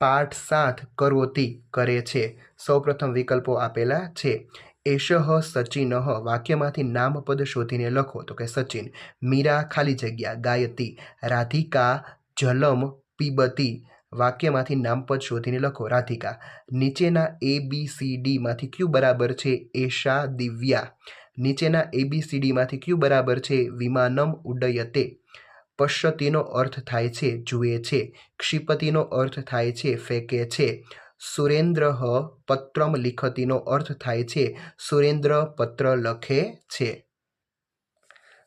પાઠ સાથ કરોતી કરે છે. સૌપ્રથમ વિકલ્પો આપેલા છે. એશહ સચિન વાક્યમાંથી નામપદ શોધીને લખો. તો કે સચિન, મીરા ખાલી જગ્યા ગાયતી રાધિકા, જલમ, પીબતી, વાક્યમાંથી નામપદ શોધીને લખો. રાધિકા, નીચેના એ બી સી ડીમાંથી ક્યુ બરાબર છે? એશા દિવ્યા. નીચેના એ બી સી ડીમાંથી ક્યુ બરાબર છે? વિમાનમ ઉડ્ડયતે પશ્યતિનો અર્થ થાય છે, જુએ છે. ક્ષિપતિનો અર્થ થાય છે, ફેંકે છે. સુરેન્દ્ર પત્રમ લિખતીનો અર્થ થાય છે, સુરેન્દ્ર પત્ર લખે છે.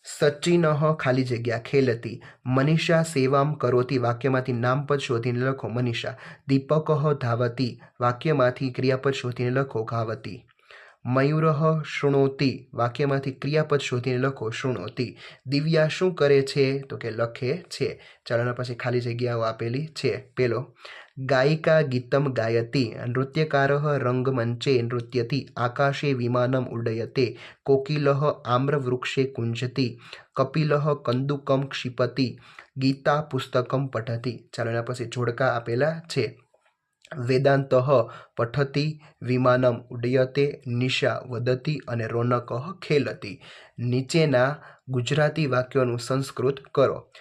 સચિન ખાલી જગ્યા ખેલતી. મનીષા સેવામ કરોતી. વાક્યમાંથી નામપદ શોધીને લખો. મનીષા, દીપક ધાવતી. વાક્યમાંથી ક્રિયાપદ શોધીને લખો. ઘાવતી. મયુર શૃણોતી. વાક્યમાંથી ક્રિયાપદ શોધીને લખો, શૃણોતી. દિવ્યા શું કરે છે? તો કે લખે છે. ચાલો પછી ખાલી જગ્યાઓ આપેલી છે. પેલો, ગાયિકા ગીતમ ગાયતી, નૃત્યકાર રંગમંચે નૃત્યતી, આકાશે વિમાનમ ઉડયતે, કોકિલ આમ્રવૃક્ષે કુંજતી, કપિલ કંદુકમ ક્ષિપતિ, ગીતા પુસ્તકમ પઠતી. ચાલો પછી જોડકા આપેલા છે. વેદાંત પઠતી વિમાનમ ઉડયતે નિશા વદતી અને રોનક ખેલતી. નીચેના ગુજરાતી વાક્યોનું સંસ્કૃત કરો.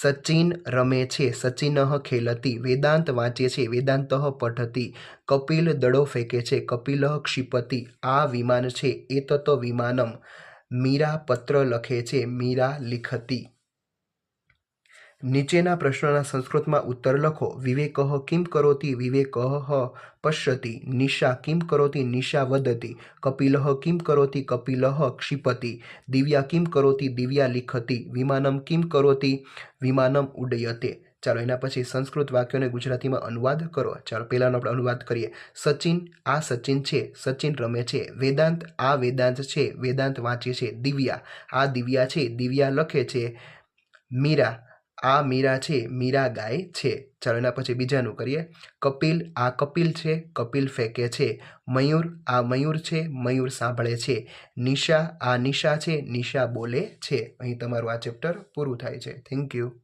સચિન રમે છે, સચિન ખેલતી. વેદાંત વાંચે છે, વેદાંત પઠતી. કપિલ દડો ફેંકે છે, કપિલ ક્ષિપતિ. આ વિમાન છે, એતત વિમાનમ. મીરા પત્ર લખે છે, મીરા લિખતી. નીચેના પ્રશ્નોના સંસ્કૃતમાં ઉત્તર લખો. વિવેક કિમ કરોતી? વિવેક પશ્યતિ. નિશા કિમ કરોતી? નિશા વદતી. કપિલ કિમ કરોતી? કપિલ ક્ષિપતિ. દિવ્યા કિમ કરોતી? દિવ્યા લિખતી. વિમાનમ કિમ કરોતી? વિમાનમ ઉડયતે. ચાલો એના પછી સંસ્કૃત વાક્યોને ગુજરાતીમાં અનુવાદ કરો. ચાલો પહેલાંનો આપણે અનુવાદ કરીએ. સચિન, આ સચિન છે. સચિન રમે છે. વેદાંત, આ વેદાંત છે. વેદાંત વાંચે છે. દિવ્યા, આ દિવ્યા છે. દિવ્યા લખે છે. મીરા આ મીરા છે, મીરા ગાય છે. ચાલો એના પછી બીજાનું કરીએ. કપિલ, આ કપિલ છે, કપિલ ફેંકે છે. મયુર, આ મયુર છે, મયુર સાંભળે છે. નિશા, આ નિશા છે, નિશા બોલે છે. અહીં તમારું આ ચેપ્ટર પૂરું થાય છે. Thank you